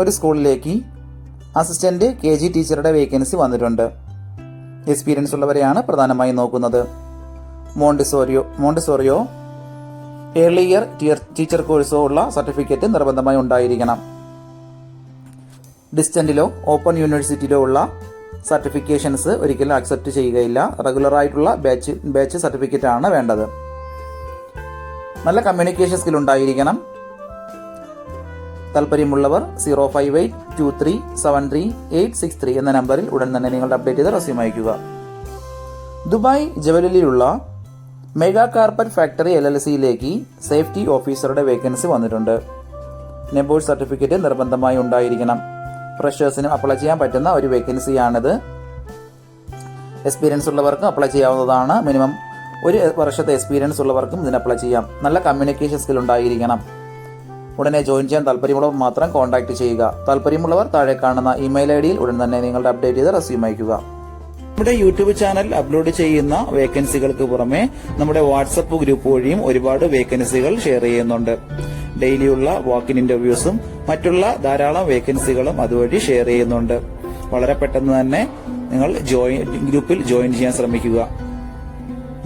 ഒരു സ്കൂളിലേക്ക് assistant K G ടീച്ചറുടെ വേക്കൻസി വന്നിട്ടുണ്ട്. എക്സ്പീരിയൻസ് ഉള്ളവരെയാണ് പ്രധാനമായും നോക്കുന്നത്. മോണ്ടിസോറിയോ മോണ്ടിസോറിയോ ഏർലി ഇയർ ടീച്ചർ കോഴ്സോ ഉള്ള സർട്ടിഫിക്കറ്റ് നിർബന്ധമായി ഉണ്ടായിരിക്കണം. ഡിസ്റ്റന്റിലോ ഓപ്പൺ യൂണിവേഴ്സിറ്റിയിലോ ഉള്ള സർട്ടിഫിക്കേഷൻസ് ഒരിക്കലും അക്സെപ്റ്റ് ചെയ്യുകയില്ല. റെഗുലർ ആയിട്ടുള്ള ബാച്ച് ബാച്ച് സർട്ടിഫിക്കറ്റ് ആണ് വേണ്ടത്. നല്ല കമ്മ്യൂണിക്കേഷൻ സ്കിൽ ഉണ്ടായിരിക്കണം. താല്പര്യമുള്ളവർ zero five eight two three seven three eight six three എന്ന നമ്പറിൽ ഉടൻ തന്നെ നിങ്ങളുടെ അപ്ഡേറ്റ് ചെയ്ത് റെസ്യൂം അയക്കുക Dubai ജവലിലുള്ള mega carpet factory L L സിയിലേക്ക് സേഫ്റ്റി ഓഫീസറുടെ വേക്കൻസി വന്നിട്ടുണ്ട്. നെബോൾ സർട്ടിഫിക്കറ്റ് നിർബന്ധമായി ഉണ്ടായിരിക്കണം. ഫ്രഷേഴ്സിനും അപ്ലൈ ചെയ്യാൻ പറ്റുന്ന ഒരു വേക്കൻസിയാണിത്. എക്സ്പീരിയൻസ് ഉള്ളവർക്കും അപ്ലൈ ചെയ്യാവുന്നതാണ് മിനിമം. ഒരു വർഷത്തെ എക്സ്പീരിയൻസ് ഉള്ളവർക്കും ഇതിന് അപ്ലൈ ചെയ്യാം. നല്ല കമ്മ്യൂണിക്കേഷൻ സ്കിൽ ഉണ്ടായിരിക്കണം. ഉടനെ ജോയിൻ ചെയ്യാൻ താല്പര്യമുള്ളവർ മാത്രം കോൺടാക്ട് ചെയ്യുക. താല്പര്യമുള്ളവർ താഴെ കാണുന്ന ഇമെയിൽ ഐ ഡിയിൽ ഉടൻ തന്നെ നിങ്ങളുടെ അപ്ഡേറ്റ് ചെയ്ത് റെസ്യൂം അയക്കുക നമ്മുടെ യൂട്യൂബ് ചാനൽ അപ്ലോഡ് ചെയ്യുന്ന വേക്കൻസികൾക്ക് പുറമെ നമ്മുടെ വാട്സപ്പ് ഗ്രൂപ്പ് വഴിയും ഒരുപാട് വേക്കൻസികൾ ഷെയർ ചെയ്യുന്നുണ്ട്. ഡെയിലിയുള്ള വാക്കിൻ ഇന്റർവ്യൂസും മറ്റുള്ള ധാരാളം വേക്കൻസികളും അതുവഴി ഷെയർ ചെയ്യുന്നുണ്ട്. വളരെ പെട്ടെന്ന് തന്നെ നിങ്ങൾ ജോയിൻ ഗ്രൂപ്പിൽ ജോയിൻ ചെയ്യാൻ ശ്രമിക്കുക.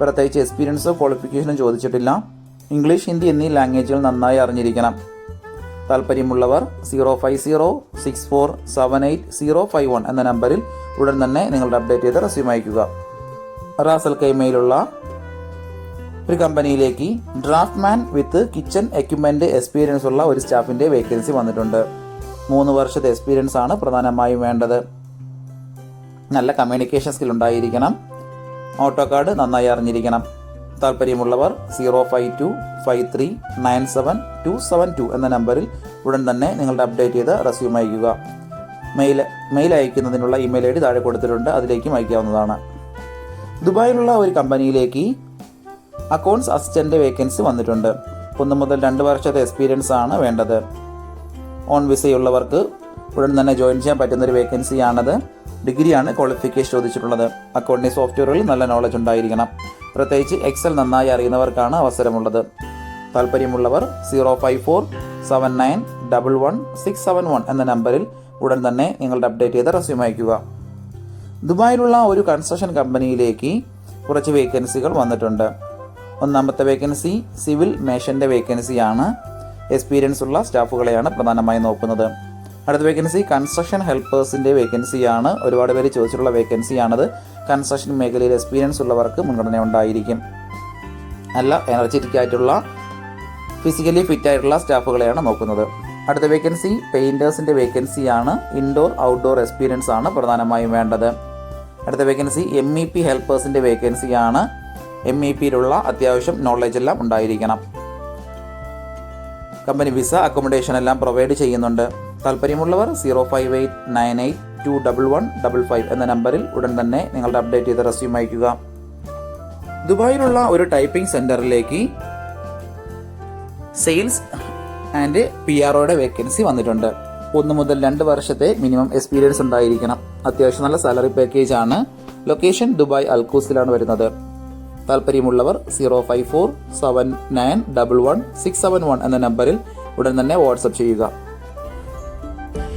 പ്രത്യേകിച്ച് എക്സ്പീരിയൻസോ ക്വാളിഫിക്കേഷനോ ചോദിച്ചിട്ടില്ല. ഇംഗ്ലീഷ് ഹിന്ദി എന്നീ ലാംഗ്വേജുകൾ നന്നായി അറിഞ്ഞിരിക്കണം. താല്പര്യമുള്ളവർ zero five zero six four seven eight zero five one എന്ന നമ്പറിൽ ഉടൻ തന്നെ നിങ്ങളുടെ അപ്ഡേറ്റ് ചെയ്ത റെസ്യൂം അയക്കുക റാസൽ കൈമയിലുള്ള ഒരു കമ്പനിയിലേക്ക് draughtsman with kitchen equipment experience ഉള്ള ഒരു സ്റ്റാഫിന്റെ വേക്കൻസി വന്നിട്ടുണ്ട്. മൂന്ന് വർഷത്തെ എക്സ്പീരിയൻസ് ആണ് പ്രധാനമായും വേണ്ടത്. നല്ല കമ്മ്യൂണിക്കേഷൻ സ്കിൽ ഉണ്ടായിരിക്കണം. ഓട്ടോ കാർഡ് നന്നായി അറിഞ്ഞിരിക്കണം. താല്പര്യമുള്ളവർ zero five two five three nine seven two seven two എന്ന നമ്പറിൽ ഉടൻ തന്നെ നിങ്ങളുടെ അപ്ഡേറ്റ് ചെയ്ത് റെസ്യൂം അയക്കുക മെയിൽ മെയിൽ അയക്കുന്നതിനുള്ള ഇമെയിൽ ഐ ഡി താഴെ കൊടുത്തിട്ടുണ്ട്. അതിലേക്കും അയക്കാവുന്നതാണ് ദുബായിലുള്ള ഒരു കമ്പനിയിലേക്ക് അക്കൗണ്ട്സ് അസിസ്റ്റന്റ് വേക്കൻസി വന്നിട്ടുണ്ട്. ഒന്ന് മുതൽ രണ്ട് വർഷത്തെ എക്സ്പീരിയൻസ് ആണ് വേണ്ടത്. ഓൺ വിസയുള്ളവർക്ക് ഉടൻ തന്നെ ജോയിൻ ചെയ്യാൻ പറ്റുന്നൊരു വേക്കൻസിയാണത്. ഡിഗ്രിയാണ് ക്വാളിഫിക്കേഷൻ ചോദിച്ചിട്ടുള്ളത്. അക്കൗണ്ടിംഗ് സോഫ്റ്റ്വെയറിൽ നല്ല നോളജ് ഉണ്ടായിരിക്കണം. പ്രത്യേകിച്ച് എക്സൽ നന്നായി അറിയുന്നവർക്കാണ് അവസരമുള്ളത്. താല്പര്യമുള്ളവർ zero five four seven nine double one six seven one എന്ന നമ്പറിൽ ഉടൻ തന്നെ നിങ്ങളുടെ അപ്ഡേറ്റ് ചെയ്ത റെസ്യൂം അയക്കുക ദുബായിലുള്ള ഒരു കൺസ്ട്രക്ഷൻ കമ്പനിയിലേക്ക് കുറച്ച് വേക്കൻസികൾ വന്നിട്ടുണ്ട്. ഒന്നാമത്തെ വേക്കൻസി സിവിൽ മേഷന്റെ വേക്കൻസിയാണ് എക്സ്പീരിയൻസ് ഉള്ള സ്റ്റാഫുകളെയാണ് പ്രധാനമായും നോക്കുന്നത്. അടുത്ത വേക്കൻസി കൺസ്ട്രക്ഷൻ ഹെൽപ്പേഴ്സിന്റെ വേക്കൻസിയാണ് ഒരുപാട് പേര് ചോദിച്ചിട്ടുള്ള വേക്കൻസിയാണത് കൺസ്ട്രക്ഷൻ മേഖലയിൽ എക്സ്പീരിയൻസ് ഉള്ളവർക്ക് മുൻഗണന ഉണ്ടായിരിക്കും. നല്ല എനർജറ്റിക് ആയിട്ടുള്ള ഫിസിക്കലി ഫിറ്റ് ആയിട്ടുള്ള സ്റ്റാഫുകളെയാണ് നോക്കുന്നത്. അടുത്ത വേക്കൻസി പെയിന്റേഴ്സിന്റെ വേക്കൻസിയാണ് ഇൻഡോർ ഔട്ട്ഡോർ എക്സ്പീരിയൻസ് ആണ് പ്രധാനമായും വേണ്ടത്. അടുത്ത വേക്കൻസി എം ഇ പി ഹെൽപ്പേഴ്സിന്റെ വേക്കൻസിയാണ് എം ഇ പിയിലുള്ള അത്യാവശ്യം നോളജ് എല്ലാം ഉണ്ടായിരിക്കണം. കമ്പനി വിസ അക്കോമഡേഷൻ എല്ലാം പ്രൊവൈഡ് ചെയ്യുന്നുണ്ട്. താല്പര്യമുള്ളവർ zero five eight nine eight two double one double five എന്ന നമ്പറിൽ ഉടൻ തന്നെ നിങ്ങളുടെ അപ്ഡേറ്റ് ചെയ്ത റെസ്യൂം അയക്കുക ദുബായിലുള്ള ഒരു ടൈപ്പിംഗ് സെന്ററിലേക്ക് സെയിൽസ് ആൻഡ് പി ആർ ഒയുടെ വേക്കൻസി വന്നിട്ടുണ്ട്. ഒന്ന് മുതൽ രണ്ട് വർഷത്തെ മിനിമം എക്സ്പീരിയൻസ് ഉണ്ടായിരിക്കണം. അത്യാവശ്യം നല്ല സാലറി പാക്കേജ് ആണ്. ലൊക്കേഷൻ ദുബായ് അൽക്കൂസിലാണ് വരുന്നത്. താല്പര്യമുള്ളവർ zero five four seven nine double one six seven one എന്ന നമ്പറിൽ ഉടൻ തന്നെ വാട്സപ്പ് ചെയ്യുക.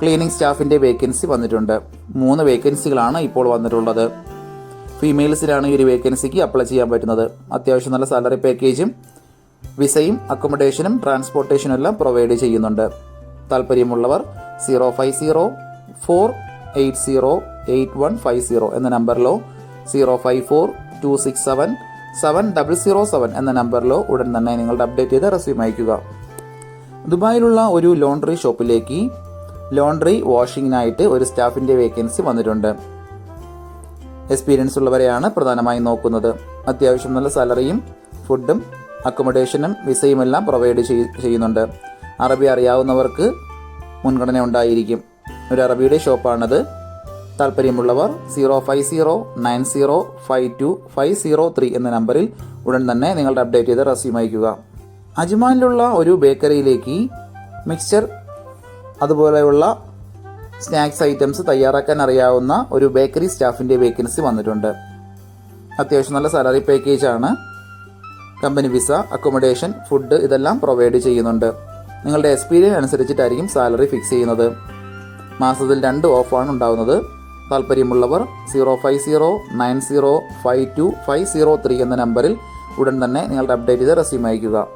ക്ലീനിംഗ് സ്റ്റാഫിന്റെ വേക്കൻസി വന്നിട്ടുണ്ട്. മൂന്ന് വേക്കൻസികളാണ് ഇപ്പോൾ വന്നിട്ടുള്ളത്. ഫീമെയിൽസിലാണ് ഈ ഒരു വേക്കൻസിക്ക് അപ്ലൈ ചെയ്യാൻ പറ്റുന്നത്. അത്യാവശ്യം നല്ല സാലറി പാക്കേജും വിസയും അക്കോമഡേഷനും ട്രാൻസ്പോർട്ടേഷനും എല്ലാം പ്രൊവൈഡ് ചെയ്യുന്നുണ്ട്. താല്പര്യമുള്ളവർ zero five zero four eight zero eight one five zero എന്ന നമ്പറിലോ zero five four two six seven seven double zero seven എന്ന നമ്പറിലോ ഉടൻ തന്നെ നിങ്ങളുടെ അപ്ഡേറ്റ് ചെയ്ത് റെസ്യൂം അയക്കുക ദുബായിലുള്ള ഒരു ലോണ്ടറി ഷോപ്പിലേക്ക് ലോണ്ടറി വാഷിങ്ങിനായിട്ട് ഒരു സ്റ്റാഫിന്റെ വേക്കൻസി വന്നിട്ടുണ്ട്. എക്സ്പീരിയൻസ് ഉള്ളവരെയാണ് പ്രധാനമായും നോക്കുന്നത്. അത്യാവശ്യം നല്ല സാലറിയും ഫുഡും അക്കോമഡേഷനും വിസയും എല്ലാം പ്രൊവൈഡ് ചെയ്യുന്നുണ്ട്. അറബി അറിയാവുന്നവർക്ക് മുൻഗണന ഉണ്ടായിരിക്കും. ഒരു അറബിയുടെ ഷോപ്പാണത്. താല്പര്യമുള്ളവർ zero five zero nine zero five two five zero three എന്ന നമ്പറിൽ ഉടൻ തന്നെ നിങ്ങളുടെ അപ്ഡേറ്റ് ചെയ്ത് റെസ്യൂം അയക്കുക അജ്മാനിലുള്ള ഒരു ബേക്കറിയിലേക്ക് മിക്സ്ചർ അതുപോലെയുള്ള സ്നാക്സ് ഐറ്റംസ് തയ്യാറാക്കാൻ അറിയാവുന്ന ഒരു ബേക്കറി സ്റ്റാഫിന്റെ വേക്കൻസി വന്നിട്ടുണ്ട്. അത്യാവശ്യം നല്ല സാലറി പാക്കേജ് ആണ്. കമ്പനി വിസ അക്കോമഡേഷൻ ഫുഡ് ഇതെല്ലാം പ്രൊവൈഡ് ചെയ്യുന്നുണ്ട്. നിങ്ങളുടെ എക്സ്പീരിയൻസ് അനുസരിച്ചിട്ടായിരിക്കും സാലറി ഫിക്സ് ചെയ്യുന്നത്. മാസത്തിൽ രണ്ട് ഓഫാണ് ഉണ്ടാവുന്നത്. താല്പര്യമുള്ളവർ zero five zero nine zero five two five zero three എന്ന നമ്പറിൽ ഉടൻ തന്നെ നിങ്ങളുടെ അപ്ഡേറ്റ് ചെയ്ത് റെസ്യൂം അയക്കുക